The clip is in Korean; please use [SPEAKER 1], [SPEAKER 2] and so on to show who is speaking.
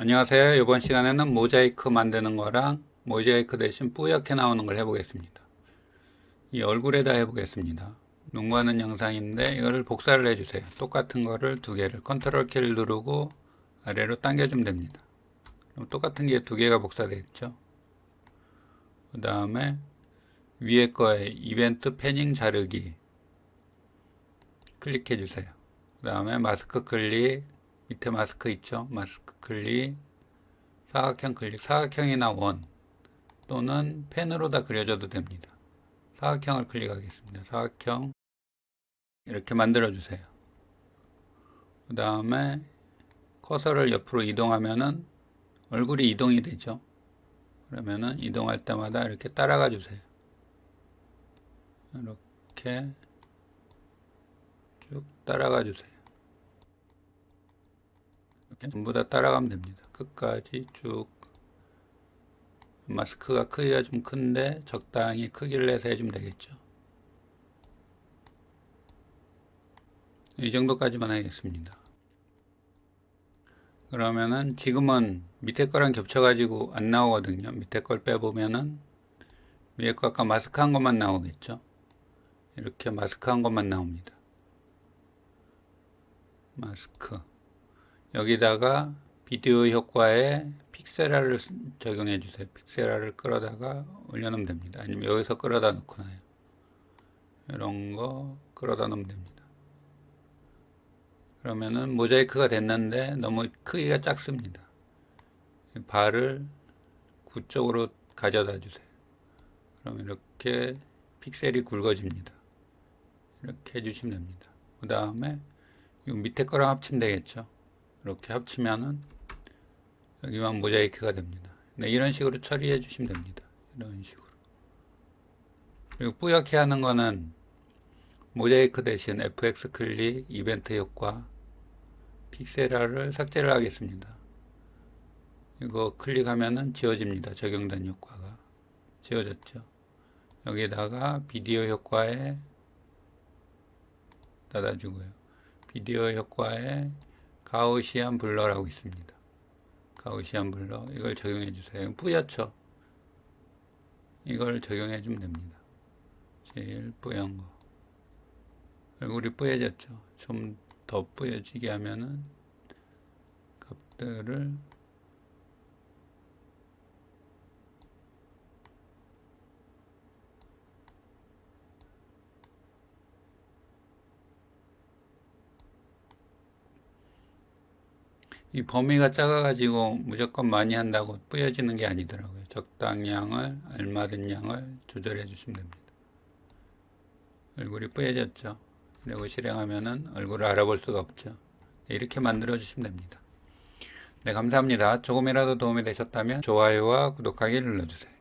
[SPEAKER 1] 안녕하세요. 이번 시간에는 모자이크 만드는 거랑 모자이크 대신 뿌옇게 나오는 걸 해보겠습니다. 이 얼굴에다 해보겠습니다. 눈 가는 영상인데 이거를 복사를 해주세요. 똑같은 거를 두 개를 컨트롤 키를 누르고 아래로 당겨주면 됩니다. 그럼 똑같은 게 두 개가 복사되겠죠. 그 다음에 위에 거에 이벤트 패닝 자르기 클릭해 주세요. 그 다음에 마스크 클릭 밑에 마스크 있죠? 마스크 클릭, 사각형 클릭, 사각형이나 원 또는 펜으로 다 그려줘도 됩니다. 사각형을 클릭하겠습니다. 사각형 이렇게 만들어 주세요. 그 다음에 커서를 옆으로 이동하면은 얼굴이 이동이 되죠. 그러면은 이동할 때마다 이렇게 따라가 주세요. 이렇게 쭉 따라가 주세요. 전부 다 따라가면 됩니다. 끝까지 쭉 마스크가 크기가 좀 큰데 적당히 크기를 내서 해주면 되겠죠. 이 정도까지만 하겠습니다. 그러면은 지금은 밑에 거랑 겹쳐가지고 안 나오거든요. 밑에 걸 빼보면은 위에 거 아까 마스크 한 것만 나오겠죠. 이렇게 마스크 한 것만 나옵니다. 마스크. 여기다가 비디오 효과에 픽셀화를 적용해 주세요. 픽셀화를 끌어다가 올려놓으면 됩니다. 아니면 여기서 끌어다 놓거나요. 이런 거 끌어다 놓으면 됩니다. 그러면은 모자이크가 됐는데 너무 크기가 작습니다. 발을 구 쪽으로 가져다 주세요. 그럼 이렇게 픽셀이 굵어집니다. 이렇게 해주시면 됩니다. 그 다음에 이 밑에 거랑 합치면 되겠죠. 이렇게 합치면은 여기만 모자이크가 됩니다. 네, 이런 식으로 처리해 주시면 됩니다. 이런 식으로. 그리고 뿌옇게 하는 거는 모자이크 대신 FX 클릭, 이벤트 효과, 픽셀화를 삭제를 하겠습니다. 이거 클릭하면은 지워집니다. 적용된 효과가. 지워졌죠. 여기다가 비디오 효과에 닫아주고요. 비디오 효과에 가우시안 블러라고 있습니다. 가우시안 블러 이걸 적용해 주세요. 뿌옇죠? 이걸 적용해 주면 됩니다. 제일 뿌연 거. 얼굴이 뿌얘졌죠? 좀 더 뿌얘지게 하면은 값들을 이 범위가 작아가지고 무조건 많이 한다고 뿌여지는 게 아니더라고요. 적당 양을, 알맞은 양을 조절해 주시면 됩니다. 얼굴이 뿌여졌죠. 그리고 실행하면은 얼굴을 알아볼 수가 없죠. 네, 이렇게 만들어 주시면 됩니다. 네, 감사합니다. 조금이라도 도움이 되셨다면 좋아요와 구독하기 눌러주세요.